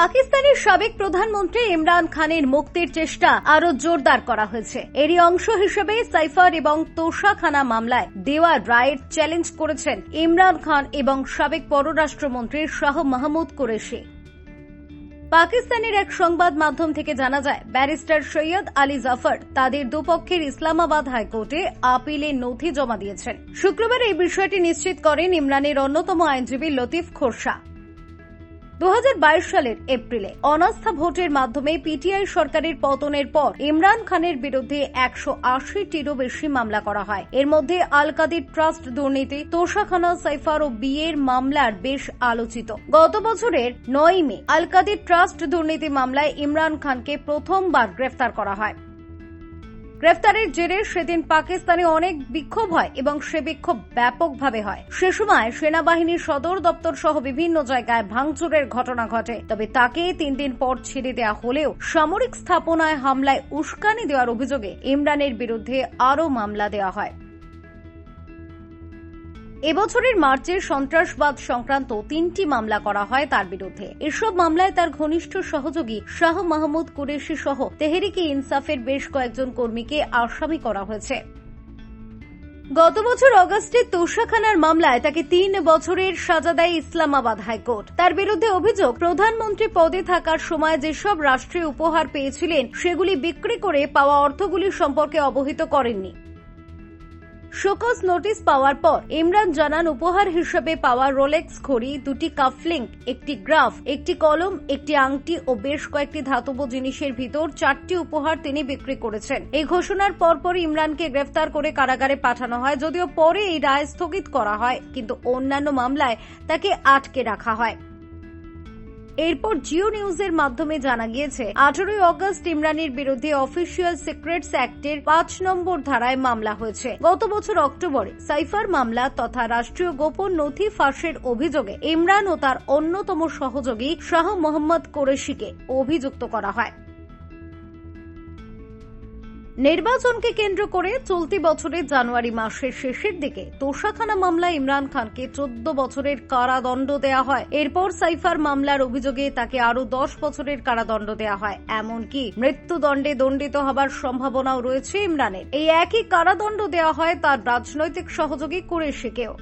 পাকিস্তানের সাবেক প্রধানমন্ত্রী ইমরান খানের মুক্তির চেষ্টা আরও জোরদার করা হয়েছে। এরই অংশ হিসেবে সাইফার এবং তোষাখানা মামলায় দেওয়া রায়ের চ্যালেঞ্জ করেছেন ইমরান খান এবং সাবেক পররাষ্ট্রমন্ত্রী শাহ মাহমুদ কুরেশি। পাকিস্তানের এক সংবাদ মাধ্যম থেকে জানা যায়, ব্যারিস্টার সৈয়দ আলী জাফর তাদের দুপক্ষের ইসলামাবাদ হাইকোর্টে আপিলে নথি জমা দিয়েছেন। শুক্রবার এই বিষয়টি নিশ্চিত করেন ইমরানের অন্যতম আইনজীবী লতিফ খোরশা। দু হাজার বাইশ সালের এপ্রিলে অনাস্থা ভোটের মাধ্যমে পিটিআই সরকারের পতনের পর ইমরান খানের বিরুদ্ধে একশো আশিটিরও বেশি মামলা করা হয়। এর মধ্যে আল কাদির ট্রাস্ট দুর্নীতি, তোষাখানা, সাইফার ও বিয়ের মামলার বেশ আলোচিত। গত বছরের নয় মে আল কাদির ট্রাস্ট দুর্নীতি মামলায় ইমরান খানকে প্রথমবার গ্রেফতার করা হয়। গ্রেফতারের জেরে সেদিন পাকিস্তানে অনেক বিক্ষোভ হয় এবং সে বিক্ষোভ ব্যাপকভাবে হয়। সে সময় সেনাবাহিনীর সদর দপ্তর সহ বিভিন্ন জায়গায় ভাঙচুরের ঘটনা ঘটে। তবে তাকে তিন দিন পর ছেড়ে দেওয়া হলেও সামরিক স্থাপনায় হামলায় উস্কানি দেওয়ার অভিযোগে ইমরানের বিরুদ্ধে আরও মামলা দেওয়া হয়। এবছরের মার্চে সন্ত্রাসবাদ সংক্রান্ত তিনটি মামলা করা হয় তার বিরুদ্ধে। এসব মামলায় তার ঘনিষ্ঠ সহযোগী শাহ মাহমুদ কুরেশি সহ তেহরিকি ইনসাফের বেশ কয়েকজন কর্মীকে আসামি করা হয়েছে। গত বছর অগস্টে তোষাখানার মামলায় তাকে তিন বছরের সাজা দেয় ইসলামাবাদ হাইকোর্ট। তার বিরুদ্ধে অভিযোগ, প্রধানমন্ত্রী পদে থাকার সময় যেসব রাষ্ট্রীয় উপহার পেয়েছিলেন, সেগুলি বিক্রি করে পাওয়া অর্থগুলি সম্পর্কে অবহিত করেননি। শোকজ নোটিশ পাওয়ার পর ইমরান জানান উপহার হিসেবে পাওয়া রোলেক্স ঘড়ি, দুটি কাফলিং, একটি গ্রাফ, একটি কলম, একটি আংটি ও বেশ কয়েকটি ধাতব জিনিসের ভিতর চারটি উপহার তিনি বিক্রি করেছেন। এই ঘোষণার পরপর ইমরানকে গ্রেফতার করে কারাগারে পাঠানো হয়, যদিও পরে এই রায় স্থগিত করা হয়, কিন্তু অন্যান্য মামলায় তাকে আটকে রাখা হয়। এরপর জিও নিউজের মাধ্যমে জানা গিয়েছে, আঠারোই অগস্ট ইমরানের বিরুদ্ধে অফিসিয়াল সিক্রেটস অ্যাক্টের পাঁচ নম্বর ধারায় মামলা হয়েছে। গত বছর অক্টোবরে সাইফার মামলা তথা রাষ্ট্রীয় গোপন নথি ফাঁসের অভিযোগে ইমরান ও তার অন্যতম সহযোগী শাহ মোহাম্মদ কোরেশিকে অভিযুক্ত করা হয়। নির্বাচনকে কেন্দ্র করে চলতি বছরের জানুয়ারি মাসের শেষের দিকে তোষাখানা মামলায় ইমরান খানকে চোদ্দ বছরের কারাদণ্ড দেয়া হয়। এরপর সাইফার মামলার অভিযোগে তাকে আরও দশ বছরের কারাদণ্ড দেয়া হয়। এমনকি মৃত্যুদণ্ডে দণ্ডিত হবার সম্ভাবনাও রয়েছে ইমরানের। এই একই কারাদণ্ড দেওয়া হয় তার রাজনৈতিক সহযোগী কুরেশিকেও।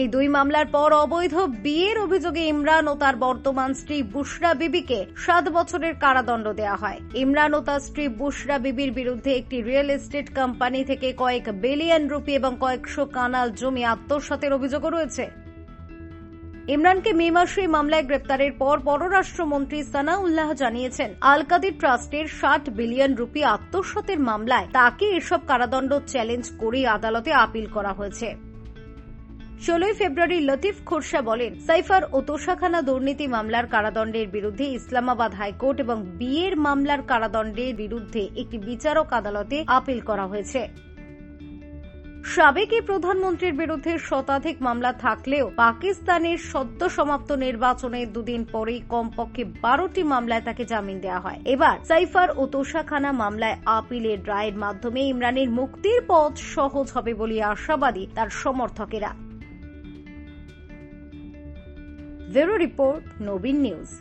এই দুই মামলার পর অবৈধ বিয়ের অভিযোগে ইমরান ও তার বর্তমান স্ত্রী বুশরা বিবিকে সাত বছরের কারাদণ্ড দেওয়া হয়। ইমরান ও তার স্ত্রী বুশরা বিবির বিরুদ্ধে একটি রিয়েল এস্টেট কোম্পানি থেকে কয়েক বিলিয়ন রুপি এবং কয়েকশো কানাল জমি আত্মসাতের অভিযোগও রয়েছে। ইমরানকে মে মাসে মামলায় গ্রেপ্তারের পর পররাষ্ট্রমন্ত্রী সানাউল্লাহ জানিয়েছেন, আলকাদির ট্রাস্টের ষাট বিলিয়ন রুপি আত্মসাতের মামলায় তাকে এসব কারাদণ্ড চ্যালেঞ্জ করে আদালতে আপিল করা হয়েছে। ষোলোই ফেব্রুয়ারি লতিফ খোরশা বলেন, সাইফার ও তোষাখানা দুর্নীতি মামলার কারাদণ্ডের বিরুদ্ধে ইসলামাবাদ হাইকোর্ট এবং বিয়ের মামলার কারাদণ্ডের বিরুদ্ধে একটি বিচারক আদালতে আপিল করা হয়েছে। সাবেক প্রধানমন্ত্রীর বিরুদ্ধে শতাধিক মামলা থাকলেও পাকিস্তানের সদ্য সমাপ্ত নির্বাচনে দুদিন পরেই কমপক্ষে বারোটি মামলায় তাকে জামিন দেওয়া হয়। এবার সাইফার ও তোষাখানা মামলায় আপিলের রায়ের মাধ্যমে ইমরানের মুক্তির পথ সহজ হবে বলে আশাবাদী তার সমর্থকেরা। Zero Report, Nobin News.